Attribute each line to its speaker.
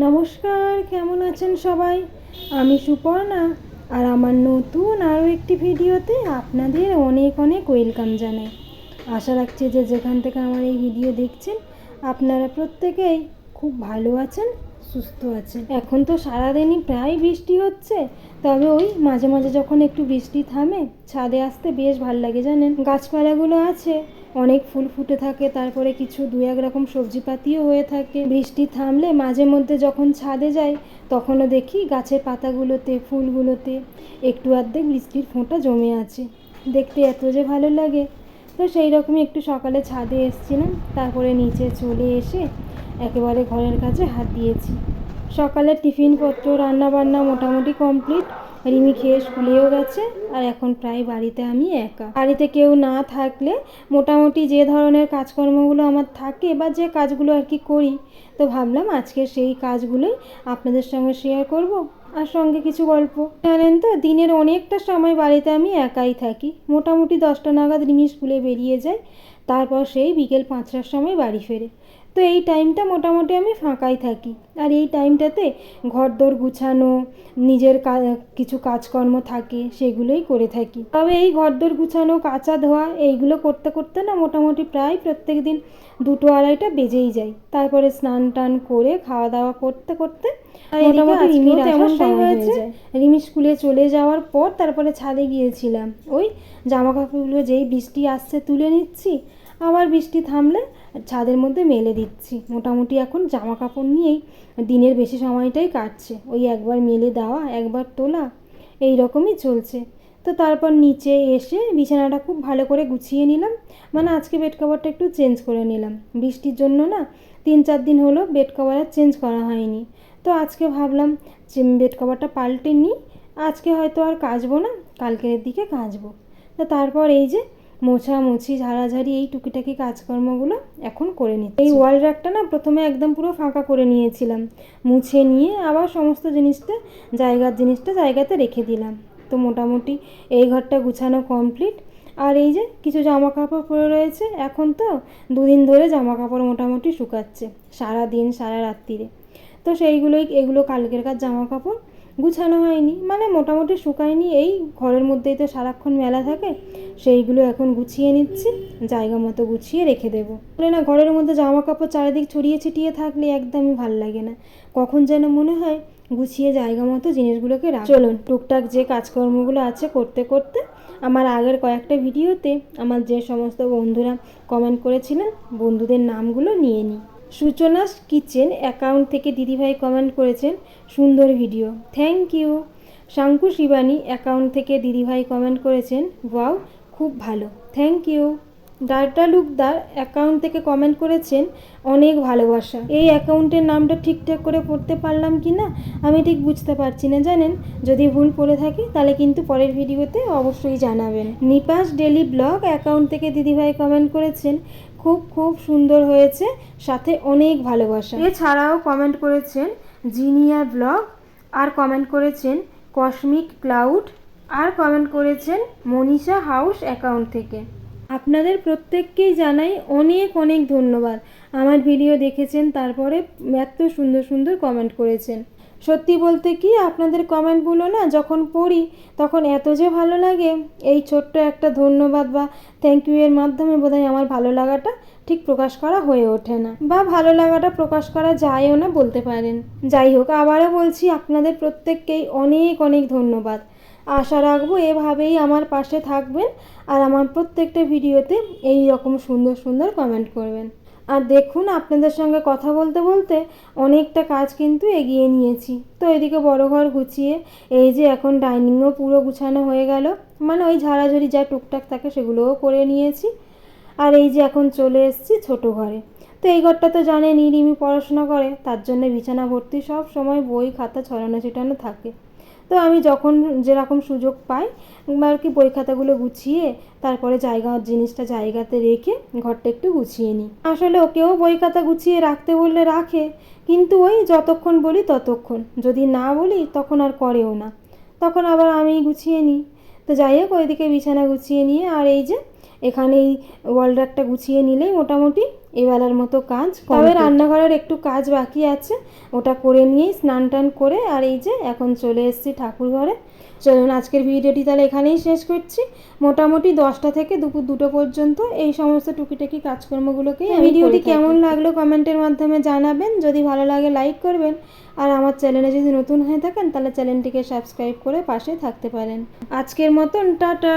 Speaker 1: নমস্কার, কেমন আছেন সবাই? আমি সুপর্ণা আর আমার নতুন আরও একটি ভিডিওতে আপনাদের অনেক অনেক ওয়েলকাম জানাই। আশা রাখছি যে যেখান থেকে আমার এই ভিডিও দেখছেন, আপনারা প্রত্যেকেই খুব ভালো আছেন, সুস্থ আছেন। এখন তো সারাদিনই প্রায় বৃষ্টি হচ্ছে, তবে ওই মাঝে মাঝে যখন একটু বৃষ্টি থামে, ছাদে আসতে বেশ ভালো লাগে জানেন। গাছপালাগুলো আছে অনেক ফুল ফুটে থাকে, তারপরে কিছু দু এক রকম সবজিপাতিও হয়ে থাকে। বৃষ্টি থামলে মাঝে মধ্যে যখন ছাদে যাই, তখনও দেখি গাছের পাতাগুলোতে, ফুলগুলোতে একটু অর্ধেক বৃষ্টির ফোঁটা জমে আছে। দেখতে এত যে ভালো লাগে। তো সেই রকমই একটু সকালে ছাদে এসেছিলাম, তারপরে নিচে চলে এসে একেবারে ঘরের কাছে হাত দিয়েছি। সকালে টিফিনপত্র রান্নাবান্না মোটামুটি কমপ্লিট। রিমি খেয়ে স্কুলেও গেছে, আর এখন প্রায় বাড়িতে আমি একা। বাড়িতে কেউ না থাকলে মোটামুটি যে ধরনের কাজকর্মগুলো আমার থাকে বা যে কাজগুলো আর কি করি, তো ভাবলাম আজকে সেই কাজগুলোই আপনাদের সঙ্গে শেয়ার করব। আর সঙ্গে কিছু গল্প। জানেন তো, দিনের অনেকটা সময় বাড়িতে আমি একাই থাকি। মোটামুটি দশটা নাগাদ রিমি স্কুলে বেরিয়ে যায়, তারপর সেই বিকেল পাঁচটার সময় বাড়ি ফেরে। তো এই টাইমটা মোটামুটি আমি ফাঁকাই থাকি। আর এই টাইমটাতে ঘরদোর গুছানো নিজের কিছু কাজকর্ম থাকে সেগুলোই করে থাকি। তবে এই ঘরদোর গুছানো কাঁচা ধোয়া এইগুলো করতে করতে না মোটামুটি প্রায় প্রত্যেক দিন দুটো আড়াইটা বেজেই যায়। তারপরে স্নান টান করে খাওয়া দাওয়া করতে করতে মোটামুটি রিমির এমনটাই হয়েছে। রিমি স্কুলে চলে যাওয়ার পর তারপরে ছাদে গিয়েছিলাম। ওই জামা কাপড়গুলো যেই বৃষ্টি আসছে তুলে নিচ্ছি আবার বৃষ্টি থামলে ছাদের মধ্যে মেলে দিচ্ছি। মোটামুটি এখন জামা কাপড় নিয়েই দিনের বেশি সময়টাই কাটছে। ওই একবার মেলে দেওয়া, একবার তোলা এই রকমই চলছে। তো তারপর নিচে এসে বিছানাটা খুব ভালো করে গুছিয়ে নিলাম। মানে আজকে বেড কভারটা একটু চেঞ্জ করে নিলাম। বৃষ্টির জন্য না তিন চার দিন হলো বেড কভার আর চেঞ্জ করা হয়নি। তো আজকে ভাবলাম যে বেড কভারটা পাল্টে নিই। আজকে হয়তো আর কাচবো না, কালকের দিকে কাচবো। তো তারপর এই যে মোছামুছি, ঝাড়াঝাড়ি এই টুকিটাকি কাজকর্মগুলো এখন করে নিচ্ছি। এই ওয়াল র্যাকটা না প্রথমে একদম পুরো ফাঁকা করে নিয়েছিলাম। মুছে নিয়ে আবার সমস্ত জিনিসটা, জায়গার জিনিসটা জায়গাতে রেখে দিলাম। তো মোটামুটি এই ঘরটা গুছানো কমপ্লিট আর এই যে কিছু জামা কাপড় পরে রয়েছে, এখন তো দুদিন ধরে জামা কাপড় মোটামুটি শুকাচ্ছে সারা দিন সারা রাত্রিরে। তো সেইগুলোই, এগুলো কালকের কাজ জামা কাপড় গুছানো হয়নি। মানে মোটামুটি শুকায়নি। এই ঘরের মধ্যেই তো সারাক্ষণ মেলা থাকে, সেইগুলো এখন গুছিয়ে নিচ্ছি, জায়গা মতো গুছিয়ে রেখে দেবো। বলে না, ঘরের মধ্যে জামা কাপড় চারিদিক ছড়িয়ে ছিটিয়ে থাকলে একদমই ভালো লাগে না। কখন যেন মনে হয় গুছিয়ে জায়গা মতো জিনিসগুলোকে রাখ। চলুন, টুকটাক যে কাজকর্মগুলো আছে করতে করতে আমার আগের কয়েকটা ভিডিওতে আমার যে সমস্ত বন্ধুরা কমেন্ট করেছিলেন, বন্ধুদের নামগুলো নিয়ে নিই। সূচনা কিচেন অ্যাকাউন্ট থেকে দিদিভাই কমেন্ট করেছেন, সুন্দর video. Thank you Shanku Shivani account থেকে দিদিভাই কমেন্ট করেছেন ওয়াও খুব ভালো। Thank you Dutta Lukdar account থেকে কমেন্ট করেছেন, অনেক ভালোবাসা। এই অ্যাকাউন্টের নামটা ঠিকঠাক করে পড়তে পারলাম কি না, আমি ঠিক বুঝতে পারছি না, জানেন? যদি ভুল পড়ে থাকি, তাহলে কিন্তু পরের ভিডিওতে অবশ্যই জানাবেন। নিপাস ডেলি ব্লগ অ্যাকাউন্ট থেকে দিদিভাই কমেন্ট করেছেন খুব খুব সুন্দর হয়েছে সাথে অনেক ভালোবাসা। এছাড়াও কমেন্ট করেছেন জিনিয়া ব্লগ আর কমেন্ট করেছেন কসমিক ক্লাউড আর কমেন্ট করেছেন মনীষা হাউস অ্যাকাউন্ট থেকে। আপনাদের প্রত্যেককেই জানাই অনেক অনেক ধন্যবাদ। আমার ভিডিও দেখেছেন তারপরে এত সুন্দর সুন্দর কমেন্ট করেছেন। সত্যি বলতে কি আপনাদের কমেন্টগুলো না যখন পড়ি তখন এত যে ভালো লাগে, এই ছোট্ট একটা ধন্যবাদ বা থ্যাংক ইউ এর মাধ্যমে বোধহয় আমার ভালো লাগাটা ঠিক প্রকাশ করা হয়ে ওঠে না। বা ভালো লাগাটা প্রকাশ করা যায়ও না বলতে পারেন। যাই হোক, আবারও বলছি আপনাদের প্রত্যেককেই অনেক অনেক ধন্যবাদ। আশা রাখব এভাবেই আমার পাশে থাকবেন আর আমার প্রত্যেকটা ভিডিওতে এই রকম সুন্দর সুন্দর কমেন্ট করবেন। আর দেখুন, আপনাদের সঙ্গে কথা বলতে বলতে অনেকটা কাজ কিন্তু এগিয়ে নিয়েছি। তো এদিকে বড় ঘর গুছিয়ে, এই যে এখন ডাইনিংও পুরো গুছানো হয়ে গেল। মানে ওই ঝাড়াঝড়ি যা টুকটাক থাকে সেগুলোও করে নিয়েছি। আর এই যে এখন চলে এসেছি ছোটো ঘরে। তো এই ঘরটা তো জানেনই, রিমি পড়াশোনা করে, তার জন্য বিছানা ভর্তি, সব সময় বই, খাতা ছড়ানো ছিটানো থাকে। তো আমি যখন যেরকম সুযোগ পাই আর কি বই খাতাগুলো গুছিয়ে, তারপরে জায়গা, জিনিসটা জায়গাতে রেখে ঘরটা একটু গুছিয়ে নিই। আসলে ওকেও বই খাতা গুছিয়ে রাখতে বললে রাখে, কিন্তু ওই যতক্ষণ বলি ততক্ষণ। যদি না বলি, তখন আর করেও না। তখন আবার আমি গুছিয়ে নিই। তো যাই হোক, ওইদিকে বিছানা গুছিয়ে নিয়ে, আর এই যে, এখানেই ওয়াল গুছিয়ে নিলেই মোটামুটি এবেলার মতো কাজ তবে রান্নাঘরের একটু কাজ বাকি আছে। ওটা করে নিয়েই স্নান টান করে আর এই যে এখন চলে এসেছি ঠাকুর ঘরে। চলুন আজকের ভিডিওটি তাহলে এখানেই শেষ করছি। মোটামুটি দশটা থেকে দুপুর দুটো পর্যন্ত এই সমস্ত টুকিটাকি কাজকর্মগুলোকেই আমি ভিডিওটি কেমন লাগল কমেন্টের মাধ্যমে জানাবেন। যদি ভালো লাগে লাইক করবেন। আর আমার চ্যানেলে যদি নতুন হয়ে থাকেন তাহলে চ্যানেলটিকে সাবস্ক্রাইব করে পাশে থাকতে পারেন। আজকের মতন টাটা।